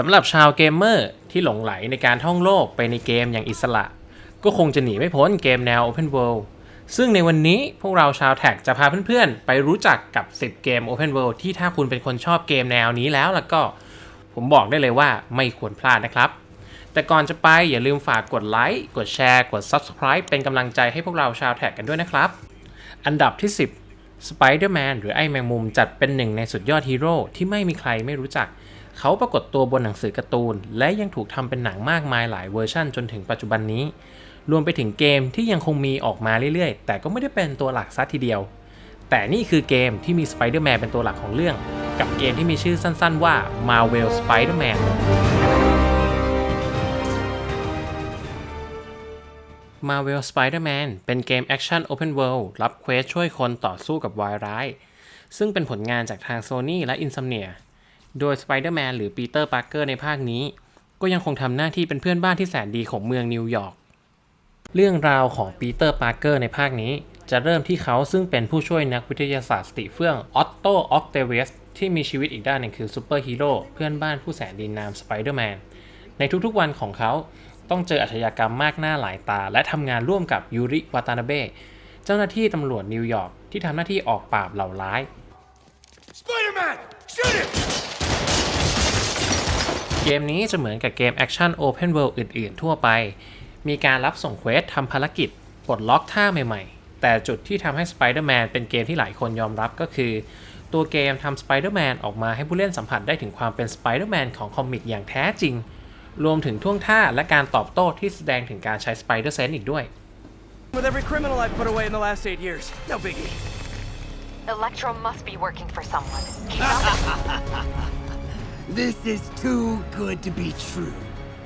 สำหรับชาวเกมเมอร์ที่หลงไหลในการท่องโลกไปในเกมอย่างอิสระ ก็คงจะหนีไม่พ้นเกมแนว Open World ซึ่งในวันนี้พวกเราชาวแท็กจะพาเพื่อนๆ ไปรู้จักกับ 10 เกม Open World ที่ถ้าคุณเป็นคนชอบเกมแนวนี้แล้วล่ะก็ผมบอกได้เลยว่าไม่ควรพลาดนะครับ แต่ก่อนจะไปอย่าลืมฝากกดไลค์กดแชร์ กด Subscribe เป็นกำลังใจให้พวกเราชาวแท็กกันด้วยนะครับ อันดับที่ 10 Spider-Man หรือไอ้แมงมุมจัดเป็นหนึ่งในสุดยอดฮีโร่ที่ไม่มีใครไม่รู้จัก เขาปรากฏตัวบนหนังสือการ์ตูน และยังถูกทำเป็นหนังมากมายหลายเวอร์ชั่นจนถึงปัจจุบันนี้ รวมไปถึงเกมที่ยังคงมีออกมาเรื่อยๆ แต่ก็ไม่ได้เป็นตัวหลักซะทีเดียว แต่นี่คือเกมที่มี Spider-Man เป็นตัวหลักของเรื่อง กับเกมที่มีชื่อสั้นๆว่า Marvel Spider-Man Marvel Spider-Man เป็นเกมแอคชั่น Open World รับเควสช่วยคนต่อสู้กับวายร้าย ซึ่งเป็นผลงานจากทาง Sony และ Insomnia โดย Spider-Man หรือ Peter Parker ในภาคนี้ ก็ยังคงทำหน้าที่เป็นเพื่อนบ้านที่แสนดีของเมืองนิวยอร์กเรื่องราวของปีเตอร์ปาร์เกอร์ในภาคนี้ จะเริ่มที่เขาซึ่งเป็นผู้ช่วยนักวิทยาศาสตร์สติเฟื่องออตโตออกเตเวสที่มีชีวิตอีกด้านหนึ่งคือซูเปอร์ฮีโร่เพื่อนบ้านผู้แสนดีนามสไปเดอร์แมนในทุกๆวันของเขาต้องเจออาชญากรรมมากหน้าหลายตา และทำงานร่วมกับยูริวาตานาเบะเจ้าหน้าที่ตำรวจนิวยอร์กที่ทำหน้าที่ออกปราบเหล่าร้าย Spider-Man! Shoot him! เกมนี้จะเหมือนกับเกมแอคชั่น Open World อื่นๆ ทั่วไป มีการรับส่งเควสทำภารกิจปลดล็อกท่าใหม่ๆ แต่จุดที่ทำให้ Spider-Man เป็นเกมที่หลายคนยอมรับก็คือ ตัวเกมทำ Spider-Man ออกมาให้ผู้เล่นสัมผัสได้ถึงความเป็น Spider-Man ของคอมิกอย่างแท้จริง รวมถึงท่วงท่าและการตอบโต้ที่แสดงถึงการใช้ Spider Sense อีกด้วย With every criminal I've put away in the last eight years. No biggie. Electro must be working for someone. Keep up. This is too good to be true.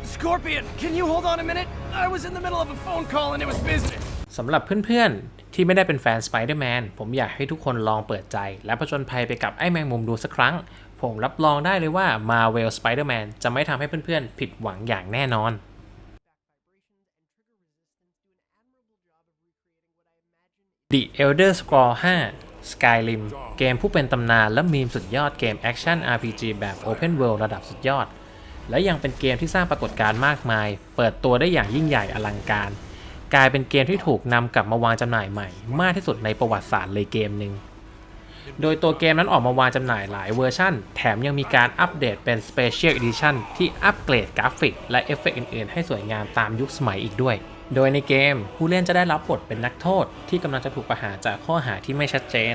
Scorpion, can you hold on a minute? I was in the middle of a phone call and it was business. สำหรับเพื่อนๆ ที่ไม่ได้เป็นแฟน Spider-Man ผมอยากให้ทุกคนลองเปิดใจ และผจญภัยไปกับไอ้แมงมุมดูสักครั้ง ผมรับรองได้เลยว่า Marvel Spider-Man จะไม่ทำให้เพื่อนๆ ผิดหวังอย่างแน่นอน The Elder Scrolls 5 Skyrim เกมผู้เป็นตำนานและมีมสุดยอดเกมแอคชั่น RPG แบบ Open World ระดับสุดยอด และยังเป็นเกมที่สร้างปรากฏการณ์มากมาย เปิดตัวได้อย่างยิ่งใหญ่อลังการ กลายเป็นเกมที่ถูกนำกลับมาวางจำหน่ายใหม่ มากที่สุดในประวัติศาสตร์เลยเกมหนึ่งโดยตัวเกมนั้นออกมาวางจำหน่ายหลายเวอร์ชันแถมยังมีการอัปเดตเป็น Special Edition ที่อัปเกรดกราฟิก และเอฟเฟกต์อื่นๆ ให้สวยงามตามยุคสมัยอีกด้วยโดยในเกมผู้เล่นจะได้รับบทเป็นนักโทษที่กำลังจะถูกประหารจากข้อหาที่ไม่ชัดเจน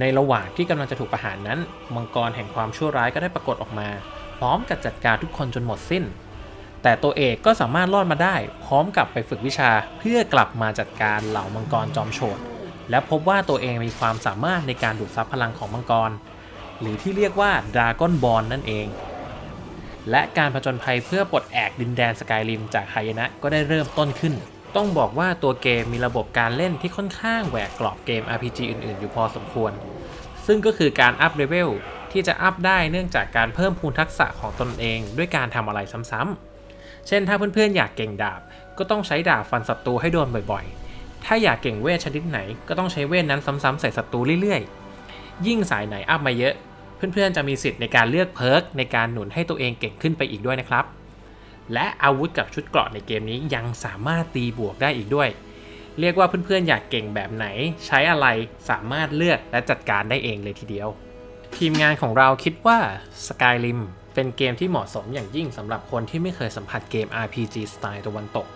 ในระหว่างที่กำลังจะถูกประหารนั้น มังกรแห่งความชั่วร้ายก็ได้ปรากฏออกมา พร้อมกับจัดการทุกคนจนหมดสิ้น แต่ตัวเอกก็สามารถรอดมาได้ พร้อมกับไปฝึกวิชาเพื่อกลับมาจัดการเหล่ามังกรจอมโฉดและพบว่าตัวเองมีความสามารถในการดูดซับพลังของมังกร หรือที่เรียกว่าดราก้อนบอลนั่นเอง และการผจญภัยเพื่อปลดแอกดินแดนสกายริมจากไฮยนะก็ได้เริ่มต้นขึ้น ต้องบอกว่าตัวเกมมีระบบการเล่นที่ค่อนข้างแหวกกรอบเกม RPG อื่นๆ อยู่พอสมควร ซึ่งก็คือการอัพเลเวลที่จะอัพได้เนื่องจากการเพิ่มพูนทักษะของตนเอง ด้วยการทำอะไรซ้ำๆ เช่นถ้าเพื่อนๆอยากเก่งดาบ ก็ต้องใช้ดาบฟันศัตรูให้โดนบ่อยๆ ถ้าอยากเก่งเวทชนิดไหน ก็ต้องใช้เวทนั้นซ้ำๆใส่ศัตรูเรื่อยๆ ยิ่งสายไหนอัพมาเยอะ เพื่อนๆจะมีสิทธิ์ในการเลือกเพิร์กในการหนุนให้ตัวเองเก่งขึ้นไปอีกด้วยนะครับ และอาวุธกับชุดเกราะในเกมนี้ยังสามารถตีบวกได้อีกด้วย เรียกว่าเพื่อนๆอยากเก่งแบบไหน ใช้อะไรสามารถเลือกและจัดการได้เองเลยทีเดียว ทีมงานของเราคิดว่า Skyrim เป็นเกมที่เหมาะสมอย่างยิ่งสำหรับคนที่ไม่เคยสัมผัสเกม RPG สไตล์ตะวันตก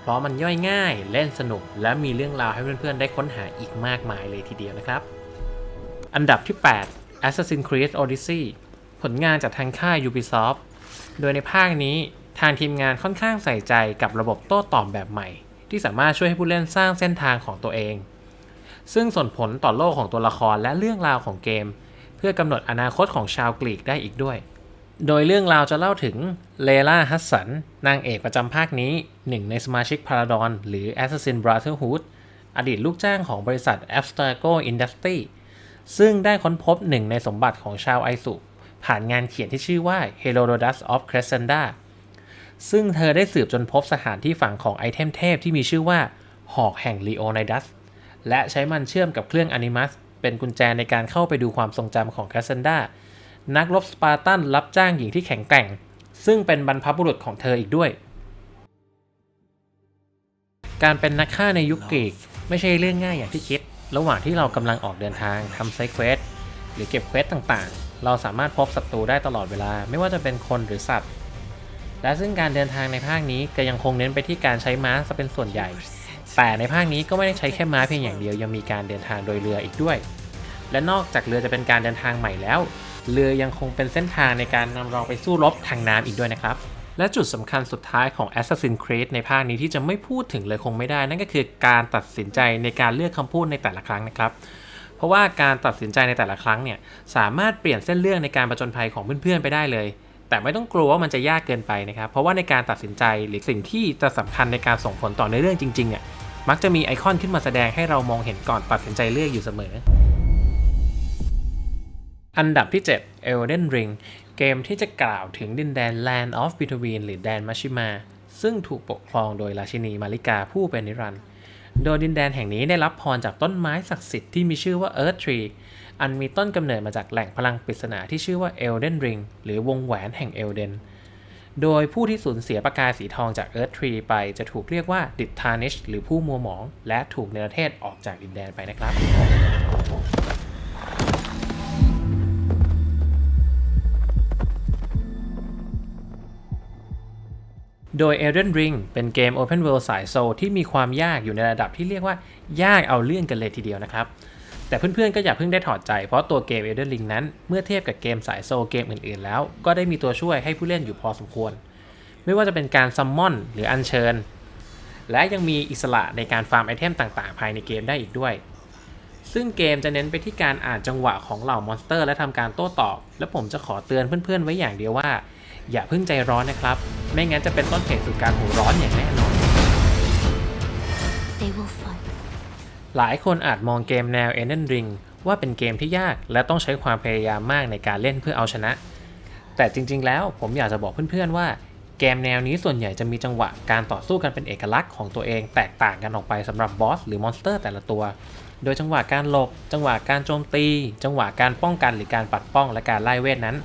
เพราะมันย่อยง่าย เล่นสนุก และมีเรื่องราวให้เพื่อนๆ ได้ค้นหาอีกมากมายเลยทีเดียวนะครับ อันดับที่ 8 Assassin's Creed Odyssey ผลงานจากทางค่าย Ubisoft โดยในภาคนี้ทางทีมงานค่อนข้างใส่ใจกับระบบโต้ตอบแบบใหม่ ที่สามารถช่วยให้ผู้เล่นสร้างเส้นทางของตัวเอง ซึ่งส่งผลต่อโลกของตัวละครและเรื่องราวของเกม เพื่อกำหนดอนาคตของชาวกรีกได้อีกด้วย โดยเรื่องราวจะเล่าถึงเลล่าฮัสสันนางเอกประจำภาคนี้หนึ่งในสมาชิกพาราดอนหรือ Assassin Brotherhood อดีตลูกจ้างของบริษัท Abstergo Industry ซึ่งได้ค้นพบหนึ่งในสมบัติของชาวไอซุผ่านงานเขียนที่ชื่อว่า Herodotus of Crescenda ซึ่งเธอได้สืบจนพบสถานที่ฝังของไอเทมเทพที่มีชื่อว่า หอกแห่งลีโอไนดัส และใช้มันเชื่อมกับเครื่องอนิมัส เป็นกุญแจในการเข้าไปดูความทรงจำของแคสเซนดานักรบสปาร์ตันรับจ้างหญิงที่แข็งแกร่ง ซึ่งเป็นบรรพบุรุษของเธออีกด้วย การเป็นนักฆ่าในยุคกรีกไม่ใช่เรื่องง่ายอย่างที่คิด ระหว่างที่เรากำลังออกเดินทางทำไซเควสหรือเก็บเควสต่างๆ เราสามารถพบศัตรูได้ตลอดเวลา ไม่ว่าจะเป็นคนหรือสัตว์ และซึ่งการเดินทางในภาคนี้ก็ยังคงเน้นไปที่การใช้ม้าซะเป็นส่วนใหญ่ แต่ในภาคนี้ก็ไม่ได้ใช้แค่ม้าเพียงอย่างเดียวยังมีการเดินทางโดยเรืออีกด้วย และนอกจากเรือจะเป็นการเดินทางใหม่แล้ว เรือยังคงเป็นเส้นทางในการนำเราไปสู้รบทางน้ำอีกด้วยนะครับ และจุดสำคัญสุดท้ายของ Assassin's Creed ในภาคนี้ที่จะไม่พูดถึงเลยคงไม่ได้ นั่นก็คือการตัดสินใจในการเลือกคำพูดในแต่ละครั้งนะครับ เพราะว่าการตัดสินใจในแต่ละครั้งเนี่ยสามารถเปลี่ยนเส้นเรื่องในการประจนภัยของเพื่อนๆไปได้เลย แต่ไม่ต้องกลัวว่ามันจะยากเกินไปนะครับ เพราะว่าในการตัดสินใจหรือสิ่งที่จะสำคัญในการส่งผลต่อในเรื่องจริงๆอะมักจะมีไอคอนขึ้นมาแสดงให้เรามองเห็นก่อนตัดสินใจเลือกอยู่เสมออันดับที่ 7 Elden Ring เกมที่จะกล่าวถึงดินแดน Land of Between หรือแดนมัชชิมา ซึ่งถูกปกครองโดยราชินีมาริกาผู้เป็นนิรันดร์โดยดินแดนแห่งนี้ได้รับพรจากต้นไม้ศักดิ์สิทธิ์ที่มีชื่อว่า Earth Tree อันมีต้นกำเนิดมาจากแหล่งพลังปริศนาที่ชื่อว่า Elden Ring หรือวงแหวนแห่ง Elden โดยผู้ที่สูญเสียประกายสีทองจาก Earth Tree ไปจะถูกเรียกว่าดิทานิชหรือผู้มัวหมอง และถูกเนรเทศออกจากดินแดนไปนะครับ โดย Elden Ring เป็นเกม Open World สายโซลที่มีความยากอยู่ในระดับที่เรียกว่ายากเอาเรื่องกันเลยทีเดียวนะครับ แต่เพื่อนๆก็อย่าเพิ่งได้ถอดใจเพราะตัวเกม Elden Ring นั้น เมื่อเทียบกับเกมสายโซลเกมอื่นๆ แล้ว ก็ได้มีตัวช่วยให้ผู้เล่นอยู่พอสมควร ไม่ว่าจะเป็นการซัมมอนหรืออัญเชิญ และยังมีอิสระในการฟาร์มไอเทมต่างๆ ภายในเกมได้อีกด้วย ซึ่งเกมจะเน้นไปที่การอ่านจังหวะของเหล่ามอนสเตอร์ และทำการโต้ตอบ และผมจะขอเตือนเพื่อนๆไว้อย่างเดียวว่า อย่าเพิ่งใจร้อนนะครับ ไม่งั้นจะเป็นต้นเหตุสู่การหัวร้อนอย่างแน่นอน They will fight. หลายคนอาจมองเกมแนว Elden Ring ว่าเป็นเกมที่ยากและต้องใช้ความพยายามมากในการเล่นเพื่อเอาชนะ แต่จริง ๆ แล้วผมอยากจะบอกเพื่อนๆว่าเกมแนวนี้ส่วนใหญ่จะมีจังหวะการต่อสู้กันเป็นเอกลักษณ์ของตัวเองแตกต่างกันออกไปสำหรับบอสหรือมอนสเตอร์แต่ละตัว โดยจังหวะการหลบ จังหวะการโจมตี จังหวะการป้องกันหรือการปัดป้องและการไล่เวทนั้น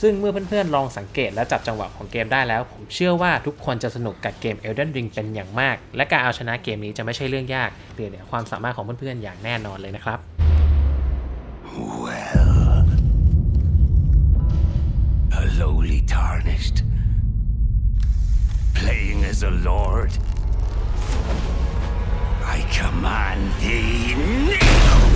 ซึ่งเมื่อเพื่อนๆลองสังเกตและจับจังหวะของเกมได้แล้ว ผมเชื่อว่าทุกคนจะสนุกกับเกม Elden Ring เป็นอย่างมาก และการเอาชนะเกมนี้จะไม่ใช่เรื่องยากเหนือเหนือความสามารถของเพื่อนๆอย่างแน่นอนเลยนะครับ Well, a lowly tarnished, playing as a lord. I command thee now!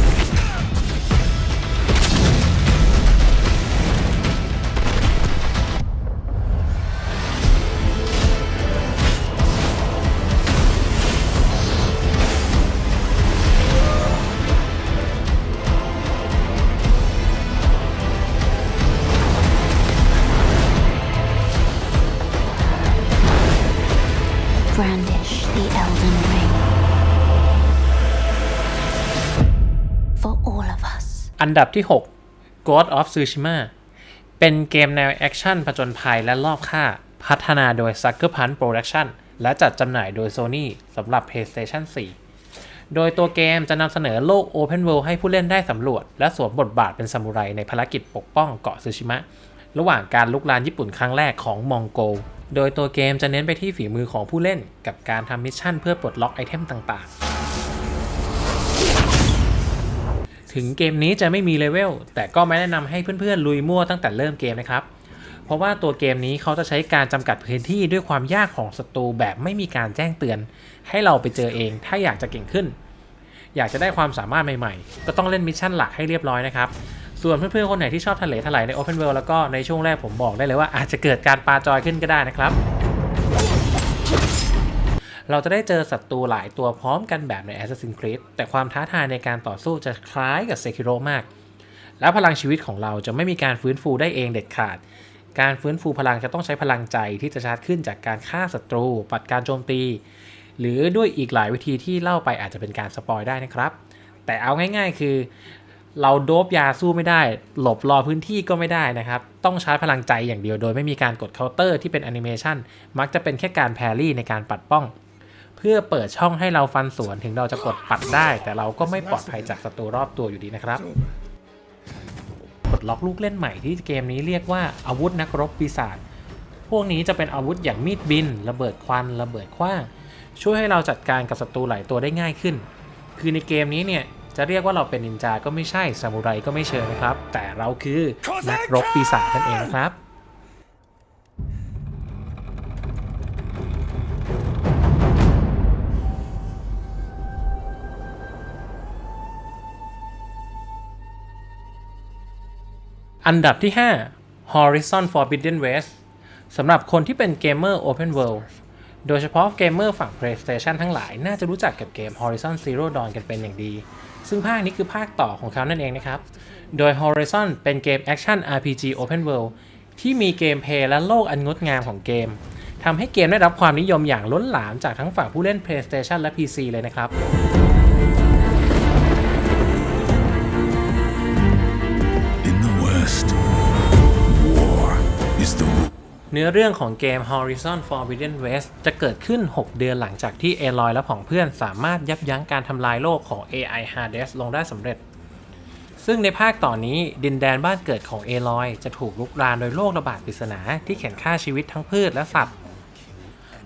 อันดับที่ 6 God of Tsushima เป็นเกมแนวแอคชั่นผจญภัยและรอบค่า พัฒนาโดย Sucker Punch Production และจัดจำหน่ายโดย Sony สำหรับ PlayStation 4 โดยตัวเกมจะนำเสนอโลก Open World ให้ผู้เล่นได้สำรวจ และสวมบทบาทเป็นซามูไรในภารกิจปกป้องเกาะซูชิมะ ระหว่างการลุกลานญี่ปุ่นครั้งแรกของมองโกโดยตัวเกมจะเน้นไปที่ฝีมือของผู้เล่น กับการทำมิชชั่นเพื่อปลดล็อกไอเทมต่างๆ ถึงเกมนี้จะไม่มีเลเวลแต่ก็ไม่แนะนำให้เพื่อนๆ ลุยมั่วตั้งแต่เริ่มเกมนะครับ เพราะว่าตัวเกมนี้เขาจะใช้การจำกัดพื้นที่ด้วยความยากของศัตรูแบบไม่มีการแจ้งเตือน ให้เราไปเจอเองถ้าอยากจะเก่งขึ้น อยากจะได้ความสามารถใหม่ๆ ก็ต้องเล่นมิชชั่นหลักให้เรียบร้อยนะครับส่วนเพื่อนๆ คนไหนที่ชอบทะเลถลายใน Open World แล้วก็ในช่วงแรกผมบอกได้เลยว่าอาจจะเกิดการปาจอยขึ้นก็ได้นะครับ เราจะได้เจอศัตรูหลายตัวพร้อมกันแบบใน Assassin's Creed แต่ความท้าทายในการต่อสู้จะคล้ายกับ Sekiro มาก แล้วพลังชีวิตของเราจะไม่มีการฟื้นฟูได้เองเด็ดขาด การฟื้นฟูพลังจะต้องใช้พลังใจที่จะชาร์จขึ้นจากการฆ่าศัตรู ปัดการโจมตี หรือด้วยอีกหลายวิธีที่เล่าไปอาจจะเป็นการสปอยได้นะครับ แต่เอาง่ายๆ คือ เราโดบยาสู้ไม่ได้ หลบรอพื้นที่ก็ไม่ได้นะครับ ต้องใช้พลังใจอย่างเดียวโดยไม่มีการกดเคาน์เตอร์ที่เป็นแอนิเมชันมักจะเป็นแค่การแพรรี่ในการปัดป้อง เพื่อเปิดช่องให้เราฟันสวนถึงเราจะกดปัดได้ แต่เราก็ไม่ปลอดภัยจากศัตรูรอบตัวอยู่ดีนะครับปลดล็อกลูกเล่นใหม่ที่เกมนี้เรียกว่าอาวุธนักรบปีศาจพวกนี้จะเป็นอาวุธอย่างมีดบิน ระเบิดควัน ระเบิดขว้าง ช่วยให้เราจัดการกับศัตรูหลายตัวได้ง่ายขึ้น คือในเกมนี้เนี่ยจะเรียกว่าเราเป็นนินจาก็ไม่ใช่ซามูไรก็ไม่เชิงนะครับ แต่เราคือนักรบปีศาจนั่นเองครับ อันดับที่ 5 Horizon Forbidden West สำหรับคนที่เป็นเกมเมอร์ Open World โดยเฉพาะเกมเมอร์ฝั่ง PlayStation ทั้งหลาย น่าจะรู้จักกับเกม Horizon Zero Dawn กันเป็นอย่างดี ซึ่งภาคนี้คือภาคต่อของเขานั่นเองนะครับ โดย Horizon เป็นเกม Action RPG Open World ที่มีเกมเพลย์และโลกอันงดงามของเกมทำให้เกมได้รับความนิยมอย่างล้นหลามจากทั้งฝั่งผู้เล่น PlayStation และ PC เลยนะครับ เนื้อเรื่องของเกม Horizon Forbidden West จะเกิดขึ้น 6 เดือนหลังจากที่เอลอยและผองเพื่อนสามารถยับยั้งการทำลายโลกของ AI Hades ลงได้สำเร็จ ซึ่งในภาคต่อนนี้ดินแดนบ้านเกิดของเอลอยจะถูกลุกรานโดยโรคระบาดปริศนาที่เข็นฆ่าชีวิตทั้งพืชและสัตว์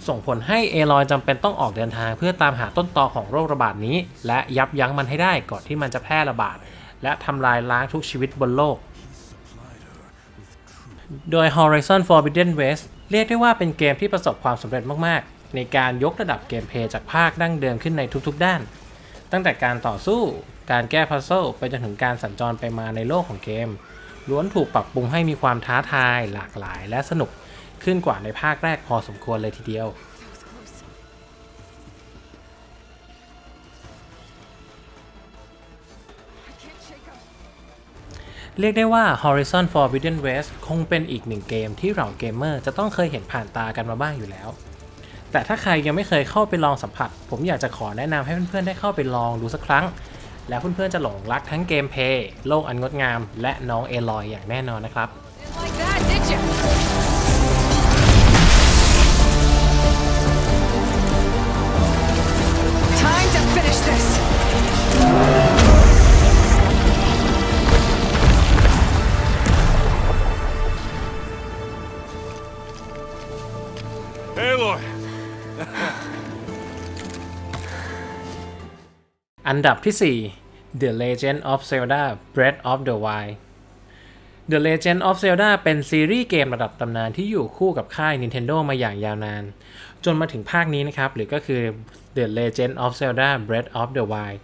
ส่งผลให้เอลอยจำเป็นต้องออกเดินทางเพื่อตามหาต้นตอของโรคระบาดนี้ และยับยั้งมันให้ได้ก่อนที่มันจะแพร่ระบาด และทำลายล้างทุกชีวิตบนโลก โดย Horizon Forbidden West เรียกได้ว่าเป็นเกมที่ประสบความสำเร็จมาก ๆ ในการยกระดับเกมเพลย์จากภาคดั้งเดิมขึ้นในทุกๆด้าน ตั้งแต่การต่อสู้ การแก้พัซเซิลไปจนถึงการสัญจรไปมาในโลกของเกม ล้วนถูกปรับปรุงให้มีความท้าทาย หลากหลาย และสนุกขึ้นกว่าในภาคแรกพอสมควรเลยทีเดียว เรียกได้ว่า Horizon Forbidden West คงเป็นอีกหนึ่งเกมที่เราเกมเมอร์จะต้องเคยเห็นผ่านตากันมาบ้างอยู่แล้ว แต่ถ้าใครยังไม่เคยเข้าไปลองสัมผัส ผมอยากจะขอแนะนำให้เพื่อนๆได้เข้าไปลองดูสักครั้ง แล้วเพื่อนๆจะหลงรักทั้งเกมเพลย์โลกอันงดงาม และน้องเอลอยอย่างแน่นอนนะครับ Aloy! อันดับที่ 4 The Legend of Zelda Breath of the Wild The Legend of Zelda เป็นซีรีส์เกมระดับตำนานที่อยู่คู่กับค่าย Nintendo มาอย่างยาวนาน จนมาถึงภาคนี้นะครับ หรือก็คือ The Legend of Zelda Breath of the Wild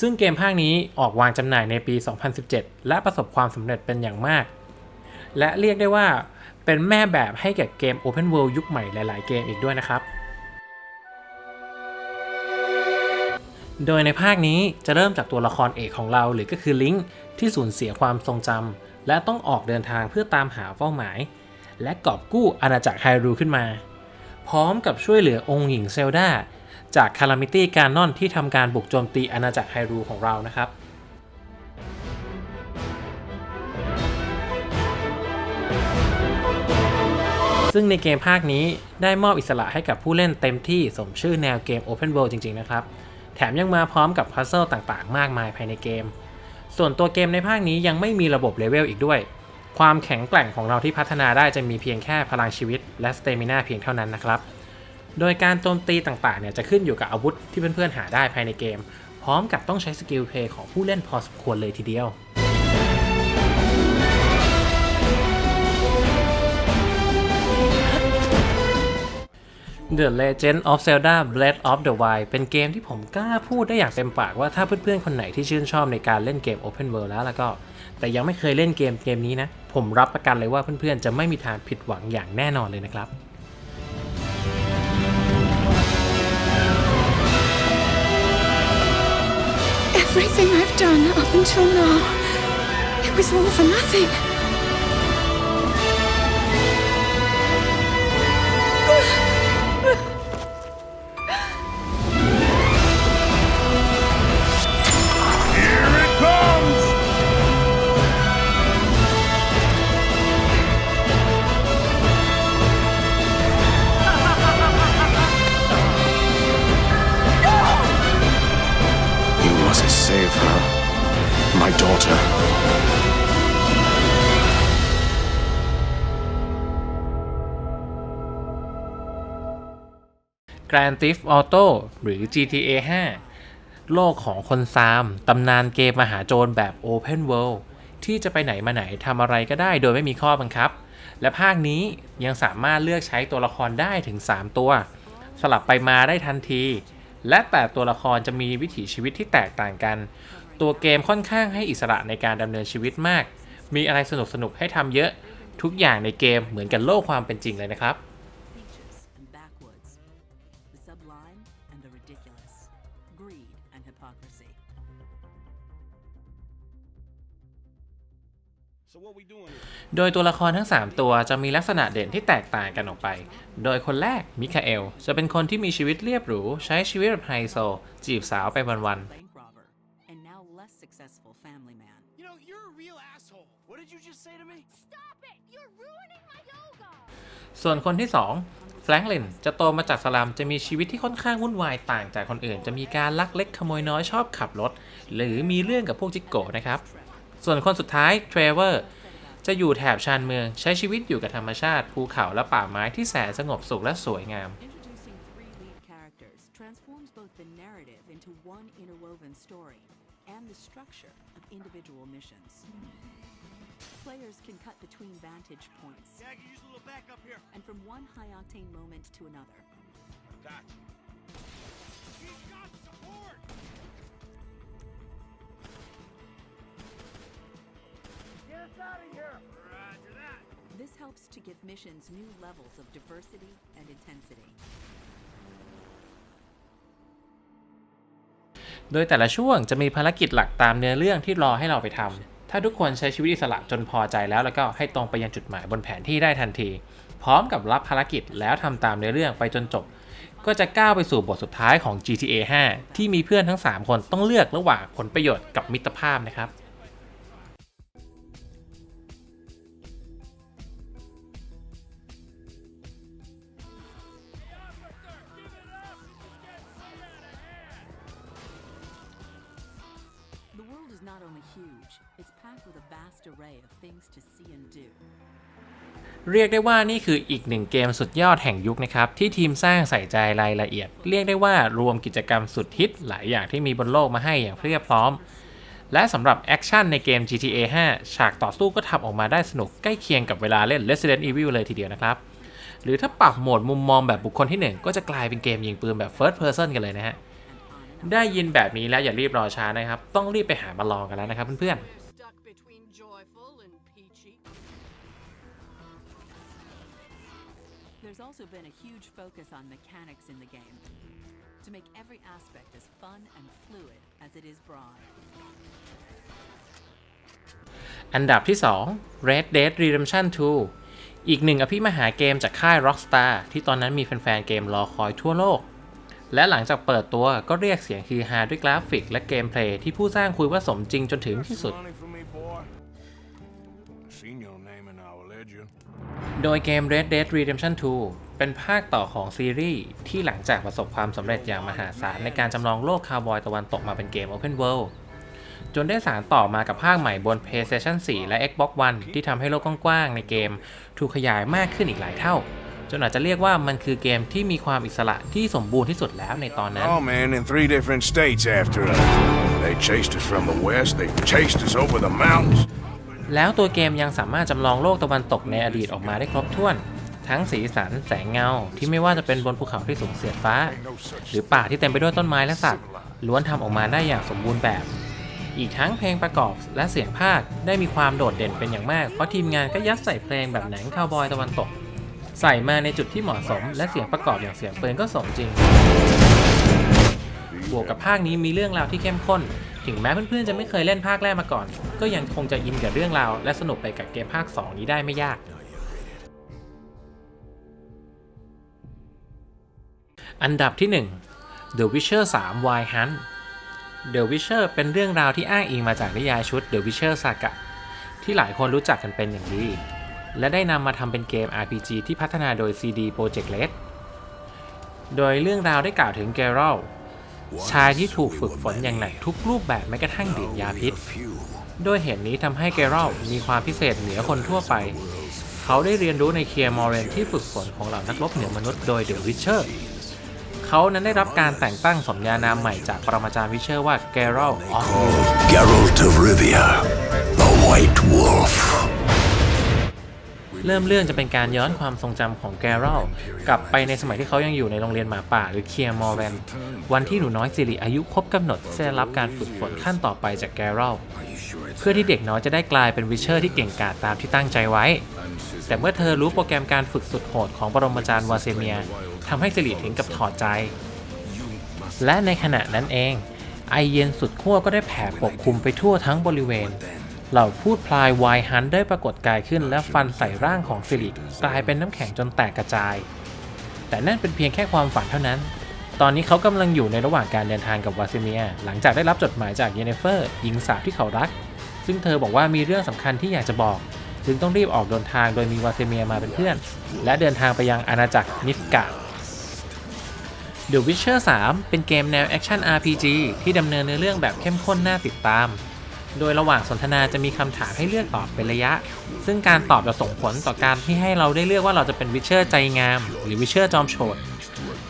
ซึ่งเกมภาคนี้ออกวางจำหน่ายในปี 2017 และประสบความสำเร็จเป็นอย่างมาก และเรียกได้ว่า เป็นแม่แบบให้แก่เกม Open World ยุคใหม่หลาย ๆ เกมอีกด้วยนะครับ โดยในภาคนี้จะเริ่มจากตัวละครเอกของเราหรือก็คือลิงค์ที่สูญเสียความทรงจำและต้องออกเดินทางเพื่อตามหาเป้าหมาย และกอบกู้อาณาจักรไฮรูขึ้นมา พร้อมกับช่วยเหลือองค์หญิงเซลดาจากคารามิตี้การนอนที่ทำการบุกโจมตีอาณาจักรไฮรูของเรานะครับ ซึ่งในเกมภาคนี้ได้มอบอิสระให้กับผู้เล่นเต็มที่สมชื่อแนวเกม Open World จริงๆนะครับ แถมยังมาพร้อมกับพัซเซิลต่างๆ มากมายภายในเกม ส่วนตัวเกมในภาคนี้ยังไม่มีระบบเลเวลอีกด้วย ความแข็งแกร่งของเราที่พัฒนาได้จะมีเพียงแค่พลังชีวิต และสเตมินาเพียงเท่านั้นนะครับ โดยการโจมตีต่างๆเนี่ยจะขึ้นอยู่กับอาวุธที่เพื่อนๆหาได้ภายในเกม พร้อมกับต้องใช้สกิลเพย์ของผู้เล่นพอสมควรเลยทีเดียว The Legend of Zelda Breath of the Wild เป็นเกมที่ผมกล้าพูดได้อย่างเต็มปากว่าถ้าเพื่อนๆ คนไหนที่ชื่นชอบในการเล่นเกม Open World แล้วแล้วก็ แต่ยังไม่เคยเล่นเกมเกมนี้นะ ผมรับประกันเลยว่าเพื่อนๆ จะไม่มีทางผิดหวังอย่างแน่นอนเลยนะครับ Everything I've done up until now, it was all for nothing. Grand Theft Auto หรือ GTA 5 โลกของคนซาม ตำนานเกมมหาโจรแบบ Open World ที่จะไปไหนมาไหนทำอะไรก็ได้โดยไม่มีข้อบังคับ และภาคนี้ยังสามารถเลือกใช้ตัวละครได้ถึง 3 ตัว สลับไปมาได้ทันที และแต่ตัวละครจะมีวิถีชีวิตที่แตกต่างกัน ตัวเกมค่อนข้างให้อิสระในการดำเนินชีวิตมาก มีอะไรสนุกๆให้ทำเยอะ ทุกอย่างในเกมเหมือนกันโลกความเป็นจริงเลยนะครับ โดยตัวละครทั้ง 3 ตัวจะมีลักษณะเด่นที่แตกต่างกันออกไป โดยคนแรกมิคาเอล จะเป็นคนที่มีชีวิตเรียบหรู ใช้ชีวิตแบบไฮโซ จีบสาวไปวัน Bank robber and now less successful family man. You know, you're a real asshole. What did you just say to me? Stop it! You're ruining my yoga! ๆส่วนคนที่ 2 แฟรงค์ลินจะโตมาจากสลัมจะมีชีวิตที่ค่อนข้างวุ่นวายต่างจากคนอื่น จะมีการลักเล็กขโมยน้อยชอบขับรถ หรือมีเรื่องกับพวกจิกโกะนะครับ ส่วนคนสุดท้ายเทรเวอร์ จะอยู่แถบชานเมืองใช้ชีวิตอยู่กับธรรมชาติ ภูเขาและป่าไม้ที่แสนสงบสุขและสวยงาม Introducing three lead characters transforms both the narrative into one interwoven story and the structure of individual missions. Players can cut between vantage points Yeah, I can use a little backup here. and from one high octane moment to another. Gotcha. Us out of here. Roger that. This helps to give missions new levels of diversity and intensity. โดยแต่ละช่วงจะมีภารกิจหลักตามเนื้อเรื่องที่รอให้เราไปทำ ถ้าทุกคนใช้ชีวิตอิสระจนพอใจแล้วแล้วก็ให้ตรงไปยังจุดหมายบนแผนที่ได้ทันที พร้อมกับรับภารกิจแล้วทำตามเนื้อเรื่องไปจนจบ ก็จะก้าวไปสู่บทสุดท้ายของ GTA 5 ที่มีเพื่อนทั้ง 3 คนต้องเลือกระหว่างผลประโยชน์กับมิตรภาพนะครับ not only huge, it's packed with a vast array of things to see and do. เรียกได้ว่านี่คืออีกหนึ่งเกมสุดยอดแห่งยุคนะครับ ที่ทีมสร้างใส่ใจรายละเอียด เรียกได้ว่ารวมกิจกรรมสุดฮิตหลายอย่างที่มีบนโลกมาให้อย่างเพียบพร้อม และสำหรับแอคชั่นในเกม GTA 5 ฉากต่อสู้ก็ทำออกมาได้สนุกใกล้เคียงกับเวลาเล่น Resident Evil เลยทีเดียวนะครับ หรือถ้าปรับโหมดมุมมองแบบบุคคลที่ 1 ก็จะกลายเป็นเกมยิงปืนแบบ First Person กันเลยนะฮะ ได้ยินแบบนี้แล้วอย่ารีบรอช้านะครับ ต้องรีบไปหามาลองกันแล้วนะครับเพื่อนๆ Stuck between joyful and peachy. There's also been a huge focus on mechanics in the game to make every aspect as fun and fluid as it is broad. อันดับที่ 2 Red Dead Redemption 2 อีกหนึ่งอภิมหาเกมจากค่าย Rockstar ที่ตอนนั้นมีแฟนๆเกมรอคอยทั่วโลก และหลังจากเปิดตัวก็เรียกเสียงฮือฮาด้วยกราฟิกและเกมเพลย์ที่ผู้สร้างคุยว่าสมจริงจนถึงที่สุด โดยเกม Red Dead Redemption 2 เป็นภาคต่อของซีรีส์ที่หลังจากประสบความสำเร็จอย่างมหาศาลในการจำลองโลกคาวบอยตะวันตกมาเป็นเกม Open World จนได้สารต่อมากับภาคใหม่บน PlayStation 4 และ Xbox One ที่ทำให้โลกกว้างๆในเกม ถูกขยายมากขึ้นอีกหลายเท่า จนอาจจะเรียกว่ามันคือเกมที่มีความอิสระที่สมบูรณ์ที่สุดแล้วในตอนนั้น Oh man, in three different states after us. They chased us from the west, they chased us over the mountains. แล้วตัวเกมยังสามารถจำลองโลกตะวันตกในอดีตออกมาได้ครบถ้วน ทั้งสีสันแสงเงา ที่ไม่ว่าจะเป็นบนภูเขาที่สูงเสียดฟ้า หรือป่าที่เต็มไปด้วยต้นไม้และสัตว์ล้วนทำออกมาได้อย่างสมบูรณ์แบบ อีกทั้งเพลงประกอบและเสียงภาคได้มีความโดดเด่นเป็นอย่างมาก เพราะทีมงานก็ยัดใส่เพลงแบบหนังคาวบอยตะวันตก ใส่มาในจุดที่เหมาะสม และเสียงประกอบอย่างเสียงปืนก็สมจริง บวกกับภาคนี้มีเรื่องราวที่เข้มข้น ถึงแม้เพื่อนๆจะไม่เคยเล่นภาคแรกมาก่อน ก็ยังคงจะอินกับเรื่องราวและสนุกไปกับเกมภาค 2 นี้ได้ไม่ยาก อันดับที่ 1 The Witcher 3 Wild Hunt The Witcher เป็นเรื่องราวที่อ้างอิงมาจากนิยายชุด The Witcher Saga ที่หลายคนรู้จักกันเป็นอย่างดี และได้นำมาทำเป็นเกม RPG ที่พัฒนาโดย CD Projekt Red โดยเรื่องราวได้กล่าวถึงเกรลชายที่ถูกฝึกฝนอย่างหนักทุกรูปแบบแม้กระทั่งดื่มยาพิษ ด้วยเหตุนี้ทำให้เกรลมีความพิเศษเหนือคนทั่วไป เขาได้เรียนรู้ในเคียร์มอร์เรนที่ฝึกฝนของเหล่านักรบเหนือมนุษย์โดยเดอะวิชเชอร์เขานั้นได้รับการแต่งตั้งสมญานามใหม่จากปรมาจารย์วิเชอร์ว่า g e r a l of Geralt of Rivia, the White Wolf. เริ่มเรื่องจะเป็นการย้อนความทรงจำของแกรลกลับไปในสมัยที่เขายังอยู่ในโรงเรียนหมาป่าหรือเคียร์มอร์แวนวันที่หนูน้อยสิริอายุครบกำหนดจะได้รับการฝึกฝนขั้นต่อไปจากแกรลเพื่อที่เด็กน้อยจะได้กลายเป็นวิเชอร์ที่เก่งกาจตามที่ตั้งใจไว้ แต่เมื่อเธอรู้โปรแกรมการฝึกสุดโหดของปรมาจารย์วาเซเมียทำให้สิริถึงกับถอดใจ และในขณะนั้นเองไอเย็นสุดขั้วก็ได้แผ่ปกคลุมไปทั่วทั้งบริเวณ เหล่าพูดพลายวายฮันได้ปรากฏกายขึ้นและฟันใส่ร่างของสิริกลายเป็นน้ำแข็งจนแตกกระจาย แต่นั่นเป็นเพียงแค่ความฝันเท่านั้น ตอนนี้เขากำลังอยู่ในระหว่างการเดินทางกับวาซิเมีย หลังจากได้รับจดหมายจากเยเนเฟอร์หญิงสาวที่เขารัก ซึ่งเธอบอกว่ามีเรื่องสำคัญที่อยากจะบอก จึงต้องรีบออกเดินทางโดยมีวาซิเมียมาเป็นเพื่อน และเดินทางไปยังอาณาจักรนิฟกา The Witcher 3 เป็นเกมแนวแอคชั่น RPG ที่ดำเนินเนื้อเรื่องแบบเข้มข้นน่าติดตาม โดยระหว่างสนทนาจะมีคำถามให้เลือกตอบเป็นระยะ ซึ่งการตอบจะส่งผลต่อการที่ให้เราได้เลือกว่าเราจะเป็นวิเชอร์ใจงาม หรือวิเชอร์จอมโฉด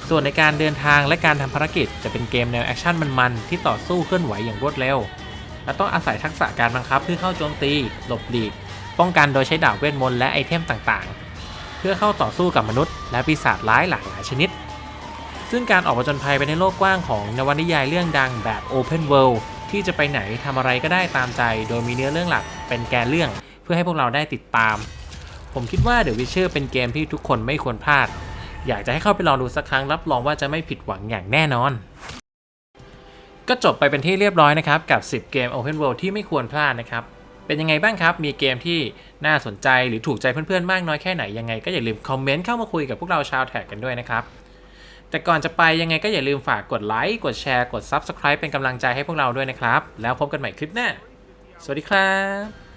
ส่วนในการเดินทางและการทำภารกิจจะเป็นเกมแนวแอคชั่นมันๆที่ต่อสู้เคลื่อนไหวอย่างรวดเร็ว และต้องอาศัยทักษะการบังคับเพื่อเข้าโจมตี หลบหลีก ป้องกันโดยใช้ดาบเวทมนต์และไอเทมต่างๆ เพื่อเข้าต่อสู้กับมนุษย์ และปีศาจร้ายหลากหลายชนิด ซึ่งการออกผจญภัยไปในโลกกว้างของนวนิยายเรื่องดังแบบ Open World ที่จะไปไหนทำอะไรก็ได้ตามใจ โดยมีเนื้อเรื่องหลักเป็นแกนเรื่องเพื่อให้พวกเราได้ติดตาม ผมคิดว่า The Witcher เป็นเกมที่ทุกคนไม่ควรพลาด อยากจะให้เข้าไปลองดูสักครั้งรับรองว่าจะไม่ผิดหวังอย่างแน่นอน ก็จบไปเป็นที่เรียบร้อยนะครับกับ 10 เกม Open World ที่ไม่ควรพลาดนะครับเป็นยังไงบ้างครับ มีเกมที่น่าสนใจหรือถูกใจเพื่อนๆ มากน้อยแค่ไหนยังไงก็อย่าลืมคอมเมนต์เข้ามาคุยกับพวกเราชาวแท็กกันด้วยนะครับ แต่ก่อนจะไปยังไงก็อย่าลืมฝากกดไลค์ กดแชร์ กด Subscribe เป็นกำลังใจให้พวกเราด้วยนะครับ แล้วพบกันใหม่คลิปหน้า สวัสดีครับ